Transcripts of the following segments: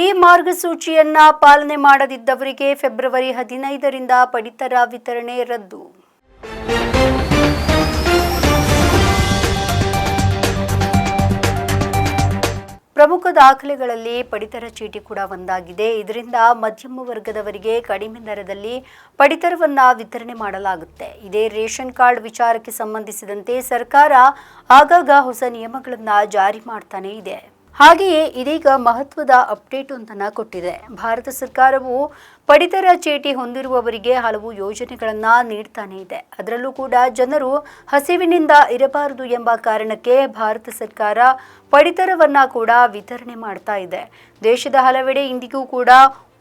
ಈ ಮಾರ್ಗಸೂಚಿಯನ್ನ ಪಾಲನೆ ಮಾಡದಿದ್ದವರಿಗೆ ಫೆಬ್ರವರಿ ಹದಿನೈದರಿಂದ ಪಡಿತರ ವಿತರಣೆ ರದ್ದು. ಪ್ರಮುಖ ದಾಖಲೆಗಳಲ್ಲಿ ಪಡಿತರ ಚೀಟಿ ಕೂಡ ಒಂದಾಗಿದೆ. ಇದರಿಂದ ಮಧ್ಯಮ ವರ್ಗದವರಿಗೆ ಕಡಿಮೆ ದರದಲ್ಲಿ ಪಡಿತರವನ್ನ ವಿತರಣೆ ಮಾಡಲಾಗುತ್ತೆ. ಇದೇ ರೇಷನ್ ಕಾರ್ಡ್ ವಿಚಾರಕ್ಕೆ ಸಂಬಂಧಿಸಿದಂತೆ ಸರ್ಕಾರ ಆಗಾಗ ಹೊಸ ನಿಯಮಗಳನ್ನು ಜಾರಿ ಮಾಡ್ತಾನೆ ಇದೆ. ಹಾಗೆಯೇ ಇದೀಗ ಮಹತ್ವದ ಅಪ್ಡೇಟ್ ಒಂದನ್ನು ಕೊಟ್ಟಿದೆ. ಭಾರತ ಸರ್ಕಾರವು ಪಡಿತರ ಚೀಟಿ ಹೊಂದಿರುವವರಿಗೆ ಹಲವು ಯೋಜನೆಗಳನ್ನು ನೀಡ್ತಾನೆ ಇದೆ. ಅದರಲ್ಲೂ ಕೂಡ ಜನರು ಹಸಿವಿನಿಂದ ಇರಬಾರದು ಎಂಬ ಕಾರಣಕ್ಕೆ ಭಾರತ ಸರ್ಕಾರ ಪಡಿತರವನ್ನ ಕೂಡ ವಿತರಣೆ ಮಾಡ್ತಾ ಇದೆ. ದೇಶದ ಹಲವೆಡೆ ಇಂದಿಗೂ ಕೂಡ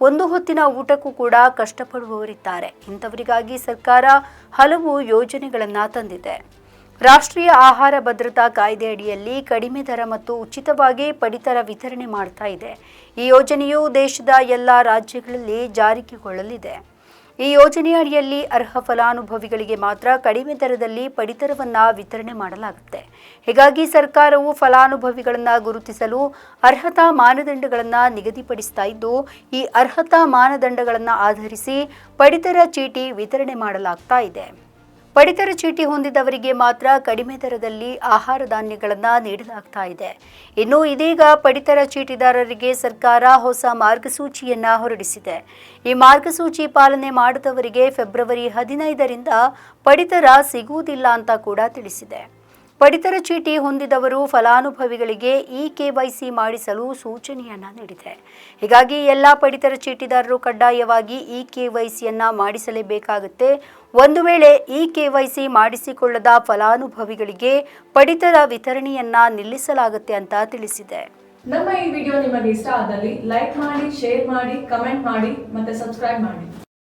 ಒಂದು ಹೊತ್ತಿನ ಊಟಕ್ಕೂ ಕೂಡ ಕಷ್ಟಪಡುವವರಿದ್ದಾರೆ. ಇಂಥವರಿಗಾಗಿ ಸರ್ಕಾರ ಹಲವು ಯೋಜನೆಗಳನ್ನು ತಂದಿದೆ. ರಾಷ್ಟ್ರೀಯ ಆಹಾರ ಭದ್ರತಾ ಕಾಯ್ದೆ ಅಡಿಯಲ್ಲಿ ಕಡಿಮೆ ದರ ಮತ್ತು ಉಚಿತವಾಗಿ ಪಡಿತರ ವಿತರಣೆ ಮಾಡ್ತಾ ಇದೆ. ಈ ಯೋಜನೆಯು ದೇಶದ ಎಲ್ಲ ರಾಜ್ಯಗಳಲ್ಲಿ ಜಾರಿಗೆಗೊಳ್ಳಲಿದೆ ಈ ಯೋಜನೆಯ ಅಡಿಯಲ್ಲಿ ಅರ್ಹ ಫಲಾನುಭವಿಗಳಿಗೆ ಮಾತ್ರ ಕಡಿಮೆ ದರದಲ್ಲಿ ಪಡಿತರವನ್ನು ವಿತರಣೆ ಮಾಡಲಾಗುತ್ತೆ. ಹೀಗಾಗಿ ಸರ್ಕಾರವು ಫಲಾನುಭವಿಗಳನ್ನು ಗುರುತಿಸಲು ಅರ್ಹತಾ ಮಾನದಂಡಗಳನ್ನು ನಿಗದಿಪಡಿಸ್ತಾ ಇದ್ದು, ಈ ಅರ್ಹತಾ ಮಾನದಂಡಗಳನ್ನು ಆಧರಿಸಿ ಪಡಿತರ ಚೀಟಿ ವಿತರಣೆ ಮಾಡಲಾಗ್ತಾ ಪಡಿತರ ಚೀಟಿ ಹೊಂದಿದವರಿಗೆ ಮಾತ್ರ ಕಡಿಮೆ ದರದಲ್ಲಿ ಆಹಾರ ಧಾನ್ಯಗಳನ್ನು ನೀಡಲಾಗ್ತಾ ಇದೆ. ಇನ್ನು ಇದೀಗ ಪಡಿತರ ಚೀಟಿದಾರರಿಗೆ ಸರ್ಕಾರ ಹೊಸ ಮಾರ್ಗಸೂಚಿಯನ್ನ ಹೊರಡಿಸಿದೆ. ಈ ಮಾರ್ಗಸೂಚಿ ಪಾಲನೆ ಮಾಡದವರಿಗೆ ಫೆಬ್ರವರಿ ಹದಿನೈದರಿಂದ ಪಡಿತರ ಸಿಗುವುದಿಲ್ಲ ಅಂತ ಕೂಡ ತಿಳಿಸಿದೆ. ಪಡಿತರ ಚೀಟಿ ಹೊಂದಿದವರು ಫಲಾನುಭವಿಗಳಿಗೆ ಇ ಕೆವೈಸಿ ಮಾಡಿಸಲು ಸೂಚನೆಯನ್ನ ನೀಡಿದೆ. ಹೀಗಾಗಿ ಎಲ್ಲ ಪಡಿತರ ಚೀಟಿದಾರರು ಕಡ್ಡಾಯವಾಗಿ ಇ ಕೆವೈಸಿಯನ್ನ ಮಾಡಿಸಲೇಬೇಕಾಗುತ್ತೆ. ಒಂದು ವೇಳೆ ಇ ಕೆವೈಸಿ ಮಾಡಿಸಿಕೊಳ್ಳದ ಫಲಾನುಭವಿಗಳಿಗೆ ಪಡಿತರ ವಿತರಣೆಯನ್ನ ನಿಲ್ಲಿಸಲಾಗುತ್ತೆ ಅಂತ ತಿಳಿಸಿದೆ. ನಮ್ಮ ಈ ವಿಡಿಯೋ ನಿಮಗೆ ಇಷ್ಟ ಆದಲ್ಲಿ ಲೈಕ್ ಮಾಡಿ, ಶೇರ್ ಮಾಡಿ, ಕಮೆಂಟ್ ಮಾಡಿ ಮತ್ತೆ ಸಬ್ಸ್ಕ್ರೈಬ್ ಮಾಡಿ.